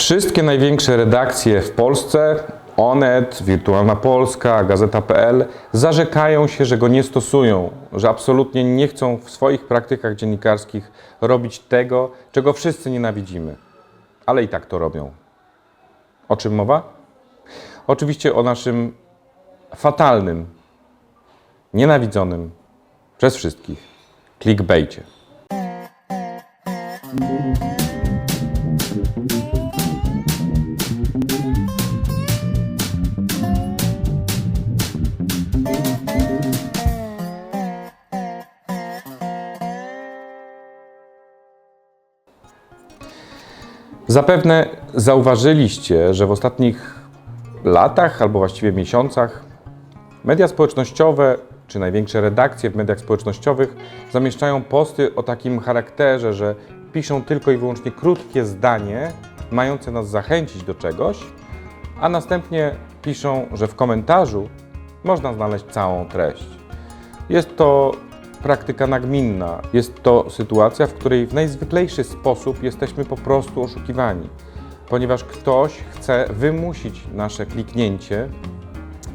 Wszystkie największe redakcje w Polsce, Onet, Wirtualna Polska, Gazeta.pl, zarzekają się, że go nie stosują, że absolutnie nie chcą w swoich praktykach dziennikarskich robić tego, czego wszyscy nienawidzimy. Ale i tak to robią. O czym mowa? Oczywiście o naszym fatalnym, nienawidzonym przez wszystkich clickbaicie. Zapewne zauważyliście, że w ostatnich latach albo właściwie miesiącach media społecznościowe czy największe redakcje w mediach społecznościowych zamieszczają posty o takim charakterze, że piszą tylko i wyłącznie krótkie zdanie mające nas zachęcić do czegoś, a następnie piszą, że w komentarzu można znaleźć całą treść. Jest to praktyka nagminna. Jest to sytuacja, w której w najzwyklejszy sposób jesteśmy po prostu oszukiwani, ponieważ ktoś chce wymusić nasze kliknięcie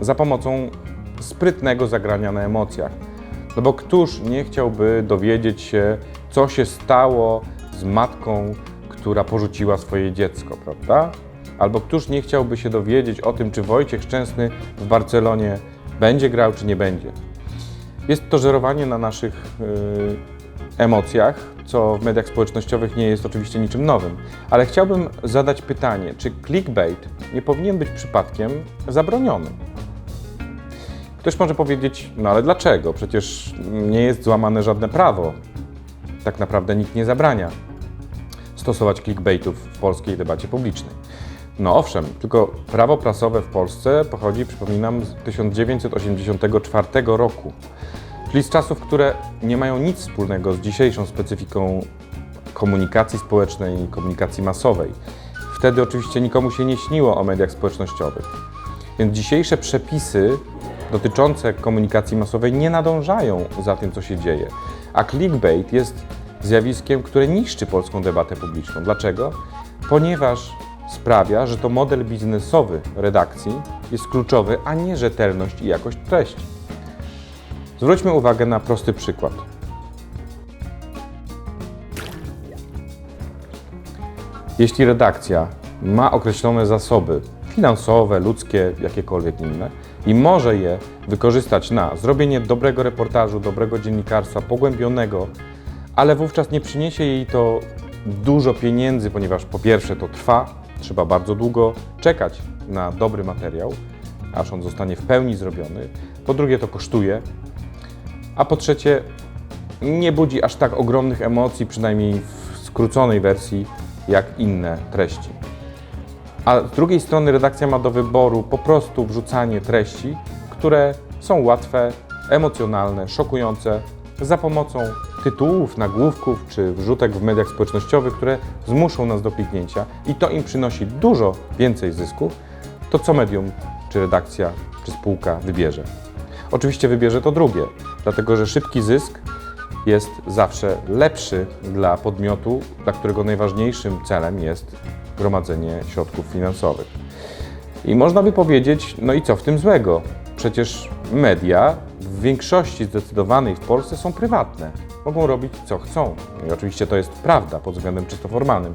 za pomocą sprytnego zagrania na emocjach. No bo któż nie chciałby dowiedzieć się, co się stało z matką, która porzuciła swoje dziecko, prawda? Albo któż nie chciałby się dowiedzieć o tym, czy Wojciech Szczęsny w Barcelonie będzie grał, czy nie będzie. Jest to żerowanie na naszych y, emocjach, co w mediach społecznościowych nie jest oczywiście niczym nowym. Ale chciałbym zadać pytanie, czy clickbait nie powinien być przypadkiem zabroniony? Ktoś może powiedzieć, no ale dlaczego? Przecież nie jest złamane żadne prawo. Tak naprawdę nikt nie zabrania stosować clickbaitów w polskiej debacie publicznej. No owszem, tylko prawo prasowe w Polsce pochodzi, przypominam, z 1984 roku, czyli z czasów, które nie mają nic wspólnego z dzisiejszą specyfiką komunikacji społecznej i komunikacji masowej. Wtedy oczywiście nikomu się nie śniło o mediach społecznościowych. Więc dzisiejsze przepisy dotyczące komunikacji masowej nie nadążają za tym, co się dzieje. A clickbait jest zjawiskiem, które niszczy polską debatę publiczną. Dlaczego? Ponieważ sprawia, że to model biznesowy redakcji jest kluczowy, a nie rzetelność i jakość treści. Zwróćmy uwagę na prosty przykład. Jeśli redakcja ma określone zasoby finansowe, ludzkie, jakiekolwiek inne i może je wykorzystać na zrobienie dobrego reportażu, dobrego dziennikarstwa, pogłębionego, ale wówczas nie przyniesie jej to dużo pieniędzy, ponieważ po pierwsze to trwa, trzeba bardzo długo czekać na dobry materiał, aż on zostanie w pełni zrobiony. Po drugie to kosztuje, a po trzecie nie budzi aż tak ogromnych emocji, przynajmniej w skróconej wersji, jak inne treści. A z drugiej strony redakcja ma do wyboru po prostu wrzucanie treści, które są łatwe, emocjonalne, szokujące, za pomocą tytułów, nagłówków czy wrzutek w mediach społecznościowych, które zmuszą nas do kliknięcia i to im przynosi dużo więcej zysków, to co medium, czy redakcja, czy spółka wybierze? Oczywiście wybierze to drugie, dlatego że szybki zysk jest zawsze lepszy dla podmiotu, dla którego najważniejszym celem jest gromadzenie środków finansowych. I można by powiedzieć, no i co w tym złego? Przecież media w większości zdecydowanej w Polsce są prywatne. Mogą robić co chcą. I oczywiście to jest prawda pod względem czysto formalnym.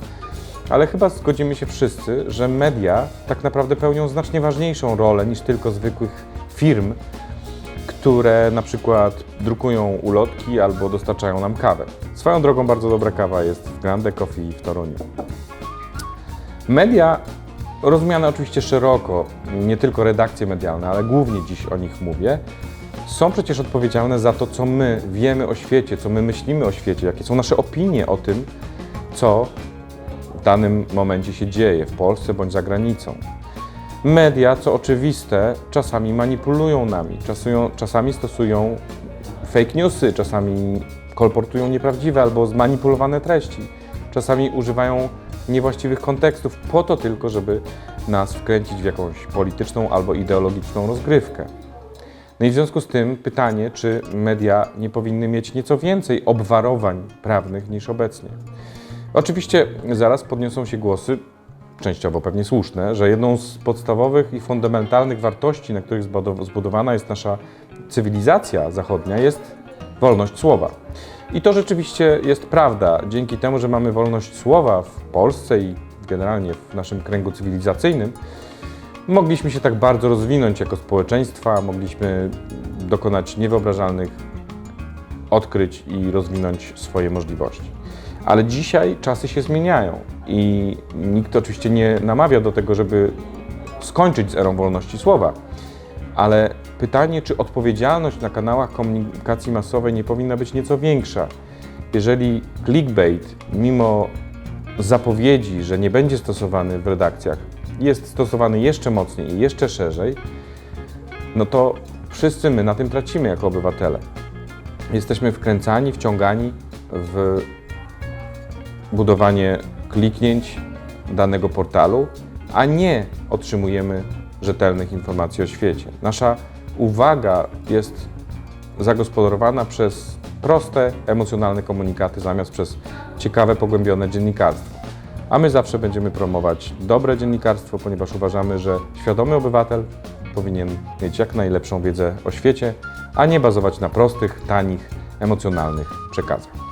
Ale chyba zgodzimy się wszyscy, że media tak naprawdę pełnią znacznie ważniejszą rolę niż tylko zwykłych firm, które na przykład drukują ulotki albo dostarczają nam kawę. Swoją drogą bardzo dobra kawa jest w Grande Coffee w Toruniu. Media, rozumiane oczywiście szeroko, nie tylko redakcje medialne, ale głównie dziś o nich mówię, są przecież odpowiedzialne za to, co my wiemy o świecie, co my myślimy o świecie, jakie są nasze opinie o tym, co w danym momencie się dzieje w Polsce bądź za granicą. Media, co oczywiste, czasami manipulują nami, czasują, czasami stosują fake newsy, czasami kolportują nieprawdziwe albo zmanipulowane treści, czasami używają niewłaściwych kontekstów po to tylko, żeby nas wkręcić w jakąś polityczną albo ideologiczną rozgrywkę. No i w związku z tym pytanie, czy media nie powinny mieć nieco więcej obwarowań prawnych niż obecnie. Oczywiście zaraz podniosą się głosy częściowo pewnie słuszne, że jedną z podstawowych i fundamentalnych wartości, na których zbudow- zbudowana jest nasza cywilizacja zachodnia, jest wolność słowa. I to rzeczywiście jest prawda. Dzięki temu, że mamy wolność słowa w Polsce i generalnie w naszym kręgu cywilizacyjnym, mogliśmy się tak bardzo rozwinąć jako społeczeństwa, mogliśmy dokonać niewyobrażalnych odkryć i rozwinąć swoje możliwości. Ale dzisiaj czasy się zmieniają i nikt oczywiście nie namawia do tego, żeby skończyć z erą wolności słowa. Ale pytanie, czy odpowiedzialność na kanałach komunikacji masowej nie powinna być nieco większa? Jeżeli clickbait, mimo zapowiedzi, że nie będzie stosowany w redakcjach, jest stosowany jeszcze mocniej i jeszcze szerzej, no to wszyscy my na tym tracimy jako obywatele. Jesteśmy wkręcani, wciągani w budowanie kliknięć danego portalu, a nie otrzymujemy rzetelnych informacji o świecie. Nasza uwaga jest zagospodarowana przez proste, emocjonalne komunikaty zamiast przez ciekawe, pogłębione dziennikarstwo. A my zawsze będziemy promować dobre dziennikarstwo, ponieważ uważamy, że świadomy obywatel powinien mieć jak najlepszą wiedzę o świecie, a nie bazować na prostych, tanich, emocjonalnych przekazach.